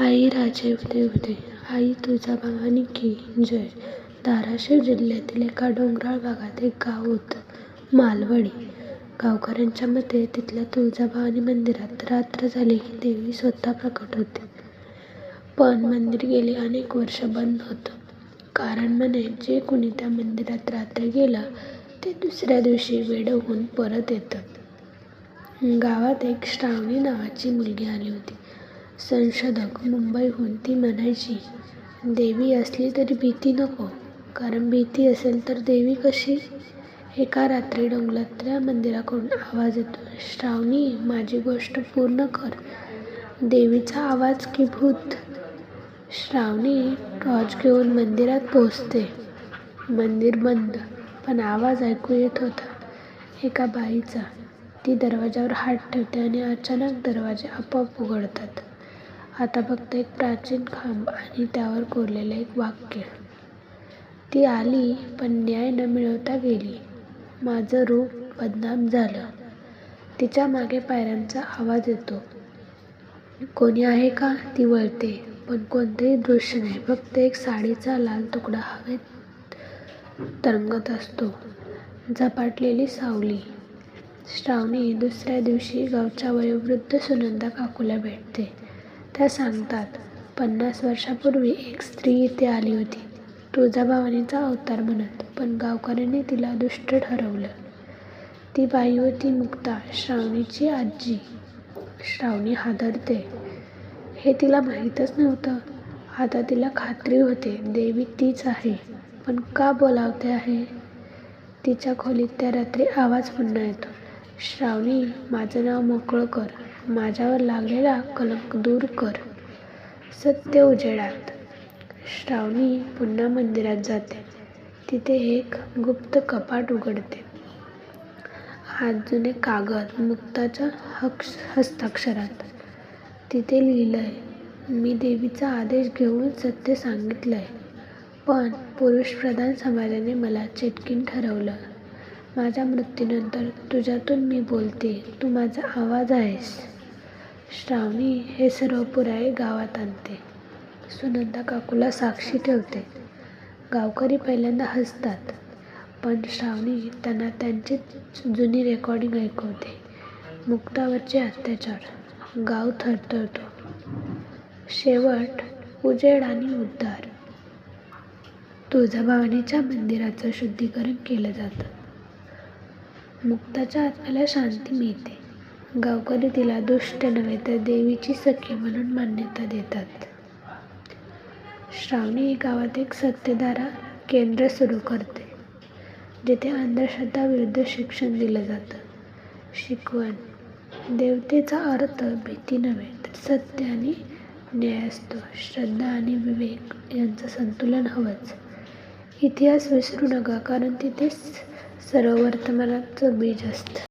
आई राजे उदे उदे आई तुळजाभवानी की जय. धाराशिव जिल्ह्यातील एका डोंगराळ भागात एक गाव होतं मालवणी गावकऱ्यांच्या मते तिथल्या तुळजाभवानी मंदिरात रात्र झाली की देवी स्वतः प्रकट होते. पण मंदिर गेले अनेक वर्ष बंद होतं. कारण म्हणे जे कुणी त्या मंदिरात रात्री गेलं ते दुसऱ्या दिवशी वेडं होऊन परत येतं. गावात एक श्रावणी नावाची मुलगी आली होती. संशोधक मुंबईहून ती म्हणायची देवी असली तरी भीती नको कारण भीती असेल तर देवी कशी एका रात्री डोंगरातल्या मंदिराकडून आवाज येतो श्रावणी माझी गोष्ट पूर्ण कर. देवीचा आवाज की भूत श्रावणी टॉर्च घेऊन मंदिरात पोहोचते. मंदिर बंद पण आवाज ऐकू येत होता. एका बाईचा. ती दरवाजावर हात ठेवते आणि अचानक दरवाजे आपोआप उघडतात. आता फक्त एक प्राचीन खांब आणि त्यावर कोरलेलं एक वाक्य. ती आली पण न्याय न मिळवता गेली. माझं रूप बदनाम झालं. तिच्यामागे पायऱ्यांचा आवाज येतो. कोणी आहे का? ती वळते. पण कोणतेही दृश्य नाही. फक्त एक साडीचा लाल तुकडा हवेत तरंगत असतो. झपाटलेली सावली. श्रावणी दुसऱ्या दिवशी गावच्या वयोवृद्ध सुनंदा काकूला भेटते. त्या सांगतात पन्नास वर्षापूर्वी एक स्त्री इथे आली होती. तुळजाभवानीचा अवतार म्हणत पण गावकऱ्यांनी तिला दुष्ट ठरवलं. ती बाई होती मुक्ता श्रावणीची आजी. श्रावणी हादरते. हे तिला माहीतच नव्हतं. आता तिला खात्री होते देवी तीच आहे. पण का बोलावते आहे? तिच्या खोलीत त्या रात्री आवाज पुन्हा येतो. श्रावणी माझं नाव मोकळं कर. माझ्यावर लागलेला कलंक दूर कर. सत्य उजेडात. श्रावणी पुन्हा मंदिरात जाते. तिथे एक गुप्त कपाट उघडते. हात जुने कागद मुक्ताच्या हक्ष हस्ताक्षरात. तिथे लिहिलं आहे मी देवीचा आदेश घेऊन सत्य सांगितलं आहे पण पुरुषप्रधान समाजाने मला चिटकीन ठरवलं. माझ्या मृत्यूनंतर तुझ्यातून मी बोलते. तू माझा आवाज आहेस. श्रावणी हे सर्व पुरावे गावात आणते. सुनंदा काकूला साक्षी ठेवते. गावकरी पहिल्यांदा हसतात पण श्रावणी त्यांना त्यांची जुनी रेकॉर्डिंग ऐकवते. मुक्तावरचे अत्याचार गाव थरथरतो. शेवट उजेड आणि उद्धार. तुळजाभवानीच्या मंदिराचं शुद्धीकरण केलं जातं. मुक्ताच्या आत्म्याला शांती मिळते. गावकरी तिला दुष्ट नव्हे तर देवीची सखी म्हणून मान्यता देतात. श्रावणी गावात एक सत्यधारा केंद्र सुरू करते जिथे अंधश्रद्धा विरुद्ध शिक्षण दिलं जातं. शिकवण देवतेचा अर्थ भीती नव्हे तर सत्य आणि न्याय असतो. श्रद्धा आणि विवेक यांचं संतुलन हवंच. इतिहास विसरू नका कारण तिथेच सर्व वर्तमानाचं बीज असतं.